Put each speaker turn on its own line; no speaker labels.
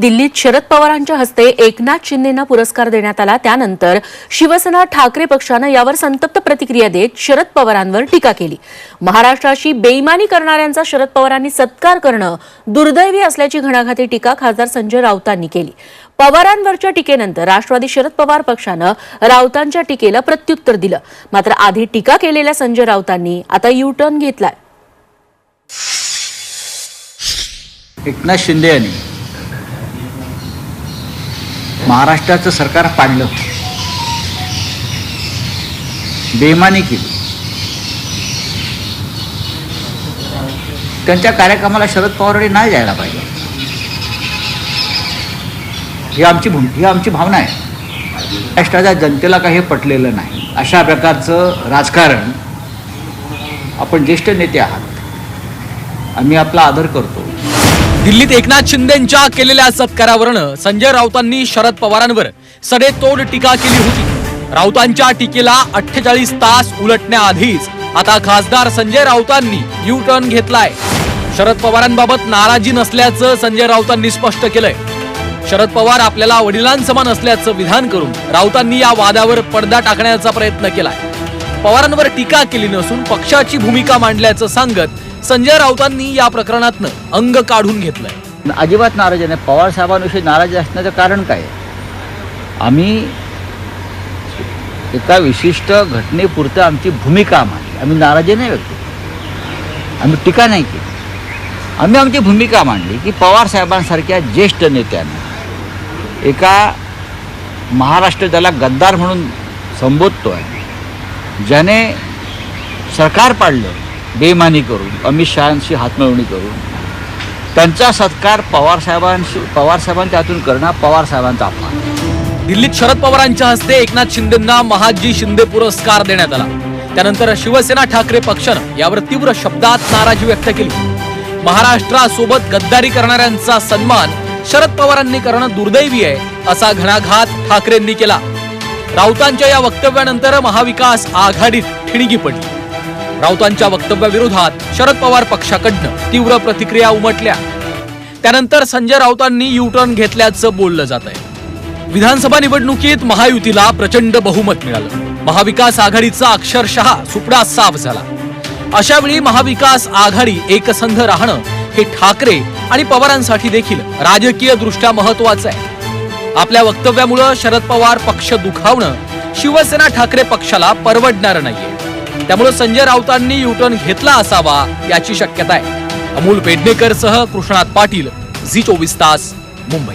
दिल्लीत शरद पवारांच्या हस्ते एकनाथ शिंदेंना पुरस्कार देण्यात आला. त्यानंतर शिवसेना ठाकरे पक्षानं यावर संतप्त प्रतिक्रिया देत शरद पवारांवर टीका केली. महाराष्ट्राशी बेईमानी करणाऱ्यांचा शरद पवारांनी सत्कार करणं दुर्दैवी असल्याची घणाघाती टीका खासदार संजय राऊतांनी केली. पवारांवरच्या टीकेनंतर राष्ट्रवादी शरद पवार पक्षानं राऊतांच्या टीकेला प्रत्युत्तर दिलं. मात्र आधी टीका केलेल्या संजय राऊतांनी आता यू टर्न घेतलाय.
एकनाथ शिंदे यांनी महाराष्ट्राचं सरकार पाडलं. बेमानी केली. त्यांच्या कार्यक्रमाला शरद पवारांनी नाही जायला पाहिजे. ही आमची भूम ही आमची भावना आहे. महाराष्ट्राच्या जनतेला काही पटलेलं नाही. अशा प्रकारचं राजकारण आपण ज्येष्ठ नेते आहात. आम्ही आपला आदर करतो.
दिल्लीत एकनाथ शिंदेच्या केलेल्या सत्कारावरनं संजय राऊतांनी शरद पवारांवर सडेतोड टीका केली होती. राऊतांच्या टीकेला अठ्ठेचाळीस तास उलटण्याआधीच आता खासदार संजय राऊतांनी यू टर्न घेतलाय. शरद पवारांबाबत नाराजी नसल्याचं संजय राऊतांनी स्पष्ट केलंय. शरद पवार आपल्याला वडिलांसमान असल्याचं विधान करून राऊतांनी या वादावर पडदा टाकण्याचा प्रयत्न केलाय. पवारांवर टीका केली नसून पक्षाची भूमिका मांडल्याचं सांगत संजय राऊतांनी या प्रकरणातनं अंग काढून घेतलंय.
अजिबात नाराज नाही पवार साहेबांविषयी नाराज असण्याचं कारण काय आहे? आम्ही एका विशिष्ट घटनेपुरतं आमची भूमिका मांडली. आम्ही नाराजी नाही व्यक्त आम्ही टीका नाही केली. आम्ही आमची भूमिका मांडली की पवार साहेबांसारख्या ज्येष्ठ नेत्यानं एका महाराष्ट्र त्याला गद्दार म्हणून संबोधतो आहे ज्याने सरकार पाडलं बेमानी करून अमित शहांशी हातमिळवणी करून त्यांचा सत्कार पवार साहेबांशी पवार हातून करणं पवारसाहेबांचा अपमान.
दिल्लीत शरद पवारांच्या हस्ते एकनाथ शिंदेंना महाजी शिंदे पुरस्कार देण्यात आला. त्यानंतर शिवसेना ठाकरे पक्षानं यावर तीव्र शब्दात नाराजी व्यक्त केली. महाराष्ट्रासोबत गद्दारी करणाऱ्यांचा सन्मान शरद पवारांनी करणं दुर्दैवी आहे असा घणाघात ठाकरेंनी केला. राऊतांच्या या वक्तव्यानंतर महाविकास आघाडीत ठिणगी पडली. राऊतांच्या वक्तव्याविरोधात शरद पवार पक्षाकडनं तीव्र प्रतिक्रिया उमटल्या. त्यानंतर संजय राऊतांनी युटर्न घेतल्याचं बोललं जात आहे विधानसभा निवडणुकीत महायुतीला प्रचंड बहुमत मिळालं. महाविकास आघाडीचा अक्षरशः सुपडा साफ झाला. अशा वेळी महाविकास आघाडी एकसंध राहणं हे ठाकरे आणि पवारांसाठी देखील राजकीय दृष्ट्या महत्वाचं आहे. आपल्या वक्तव्यामुळं शरद पवार पक्ष दुखावणं शिवसेना ठाकरे पक्षाला परवडणार नाहीये. त्यामुळे संजय राऊतांनी युटर्न घेतला असावा याची शक्यता आहे. अमोल पेडणेकर सह कृष्णात पाटील झी चोवीस तास मुंबई.